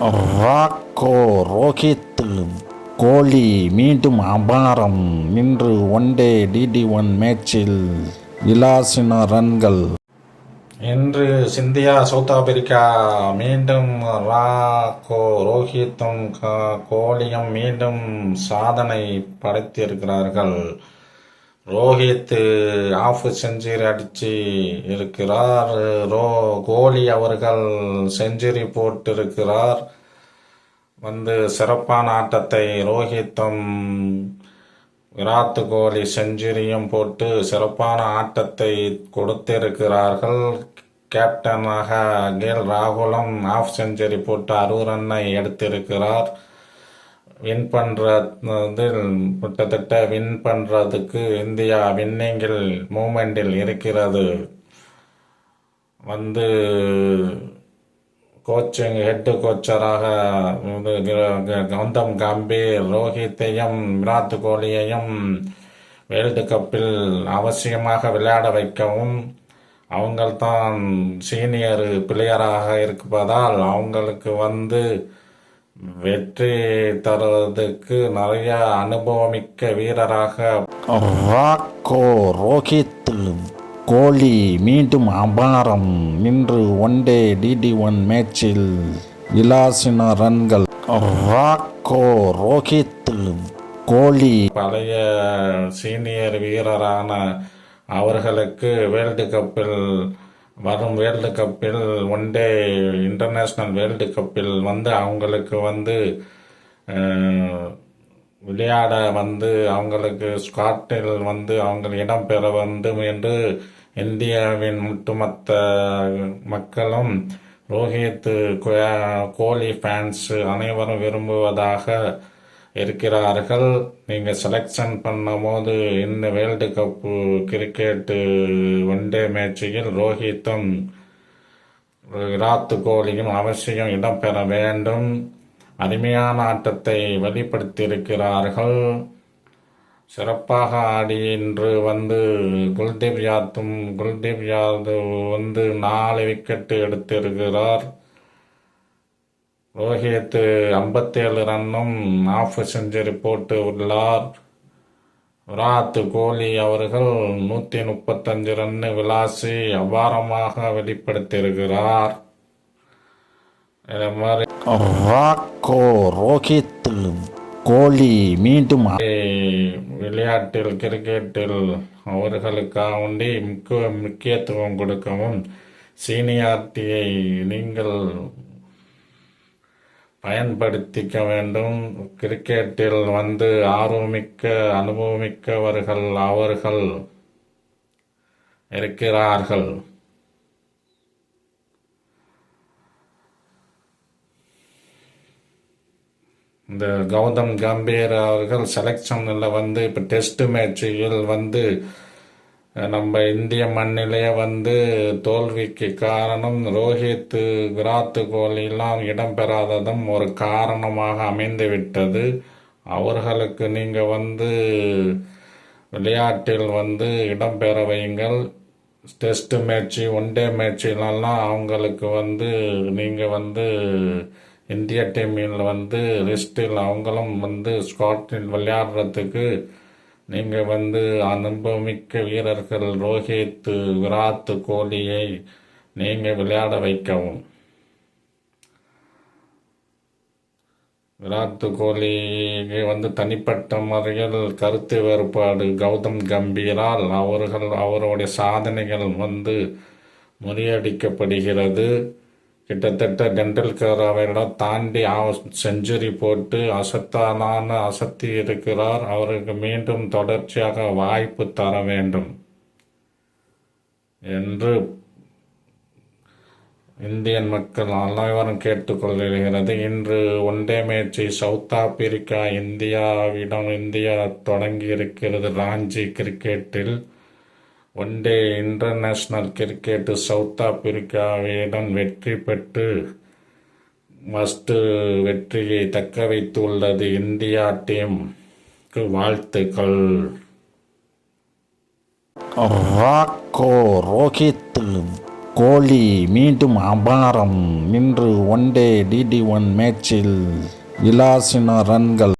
ராக்கோ ரோஹித் கோலி மீண்டும் அபாரம் இன்று ஒன் டே டிடி ஒன் மேட்சில் விலாசின ரன்கள். இன்று சிந்தியா சவுத் ஆப்பிரிக்கா மீண்டும் ராகோ ரோஹித்தும் கோலியும் மீண்டும் சாதனை படைத்திருக்கிறார்கள். ரோஹித் ஆஃப் செஞ்சுரி அடித்து இருக்கிறார். ரோ கோலி அவர்கள் செஞ்சுரி போட்டிருக்கிறார். வந்து சிறப்பான ஆட்டத்தை ரோஹித்தும் விராட் கோலி செஞ்சுரியும் போட்டு சிறப்பான ஆட்டத்தை கொடுத்திருக்கிறார்கள். கேப்டனாக கேல் ராகுலும் ஆஃப் செஞ்சுரி போட்டு அறுபது ரன்னை எடுத்திருக்கிறார். வின் பண்ணுறது கிட்டத்தட்ட வின் பண்ணுறதுக்கு இந்தியா வின்னிங்கில் மூமெண்டில் இருக்கிறது. வந்து கோச்சிங் ஹெட்டு கோச்சராக க- கௌதம் கம்பீர் ரோஹித்தையும் விராட் கோலியையும் வேர்ல்டு கப்பில் அவசியமாக விளையாட வைக்கவும் அவங்கள்தான் சீனியர் பிளேயராக இருப்பதால் அவங்களுக்கு வந்து வெற்றி தருவதற்கு நிறைய அனுபவமிக்க வீரராக ராக்கோ ரோஹித் கோலி மீண்டும் அபாரம் இன்று ஒன் டே டிடி ஒன் மேட்சில் விலாசின ரன்கள். ராக்கோ ரோஹித் கோலி. பழைய சீனியர் வீரரான அவர்களுக்கு வேர்ல்டு கப்பில் வரும் வேர்ல்டு கப்பில் ஒன் டே இன்டர்நேஷ்னல் வேர்ல்டு கப்பில் வந்து அவங்களுக்கு வந்து விளையாட வந்து அவங்களுக்கு ஸ்காட்டில் வந்து அவங்க இடம் பெற வேண்டும் என்று இந்தியாவின் ஒட்டுமொத்த மக்களும் ரோஹித் கோ- கோலி ஃபேன்ஸ் அனைவரும் விரும்புவதாக இருக்கிறார்கள். நீங்கள் செலெக்ஷன் பண்ணும்போது இந்த world cup cricket one day மேட்சில் ரோஹித்தும் விராட் கோலியும் அவசியம் இடம்பெற வேண்டும். அருமையான ஆட்டத்தை வெளிப்படுத்தியிருக்கிறார்கள். சிறப்பாக ஆடி இன்று வந்து குல்தீப் யாத்தும் குல்தீப் யாதவ் வந்து நாலு விக்கெட்டு எடுத்திருக்கிறார். ரோஹித் ஐம்பத்தேழு ரன்னும் ஆஃப் செஞ்சுரி போட்டு உள்ளார். விராட் கோலி அவர்கள் நூற்றி முப்பத்தஞ்சு ரன்னு விளாசி அபாரமாக வெளிப்படுத்தியிருக்கிறார். இதே மாதிரி ராக்கோ ரோஹித் கோலி மீண்டும் விளையாட்டில் கிரிக்கெட்டில் அவர்களுக்காக முக்கிய முக்கியத்துவம் கொடுக்கவும் சீனியாரிட்டியை நீங்கள் பயன்படுத்திக்க வேண்டும். கிரிக்கெட்டில் வந்து ஆர்வமிக்க அனுபவமிக்கவர்கள் அவர்கள் இருக்கிறார்கள். இந்த கௌதம் கம்பீர் அவர்கள் செலெக்ஷனில் வந்து இப்போ டெஸ்ட் மேட்சில் வந்து நம்ம இந்திய மண்ணிலேயே வந்து தோல்விக்கு காரணம் ரோஹித் விராட் கோலிலாம் இடம்பெறாததும் ஒரு காரணமாக அமைந்து விட்டது அவர்களுக்கு நீங்கள் வந்து விளையாட்டில் வந்து இடம்பெற வையுங்கள். டெஸ்ட் மேட்ச்சு ஒன் டே மேட்சிலெல்லாம் அவங்களுக்கு வந்து நீங்கள் வந்து இந்திய டீமில் வந்து லிஸ்ட்டில் அவங்களும் வந்து ஸ்காட்டில் விளையாடுறதுக்கு நீங்கள் வந்து அனுபவமிக்க வீரர்கள் ரோஹித் விராத்து கோலியை நீங்கள் விளையாட வைக்கவும். விராட் கோலிக்கு வந்து தனிப்பட்ட முறையில் கருத்து வேறுபாடு கௌதம் கம்பீரால் அவர்கள் அவருடைய சாதனைகள் வந்து முறியடிக்கப்படுகிறது. கிட்டத்தட்ட டெண்டுல்கர் அவரிடம் தாண்டி செஞ்சுரி போட்டு அசத்தானான அசத்தி இருக்கிறார். அவருக்கு மீண்டும் தொடர்ச்சியாக வாய்ப்பு தர வேண்டும் என்று இந்தியன் மக்கள் அனைவரும் கேட்டுக்கொள்கிறது. இன்று ஒன்டே மேட்சி சவுத் ஆப்பிரிக்கா இந்தியாவிடம் இந்தியா தொடங்கி இருக்கிறது ராஞ்சி கிரிக்கெட்டில். One day international cricket south ஆப்பிரிக்காவிடம் வெற்றி பெற்று மஸ்ட் வெற்றியை தக்க வைத்துள்ளது இந்தியா டீம் வாழ்த்துக்கள். ராக்கோ ரோஹித் கோலி மீண்டும் அபாரம். இன்று ஒன் டே டிடி ஒன் மேட்சில் விளாசின ரன்கள்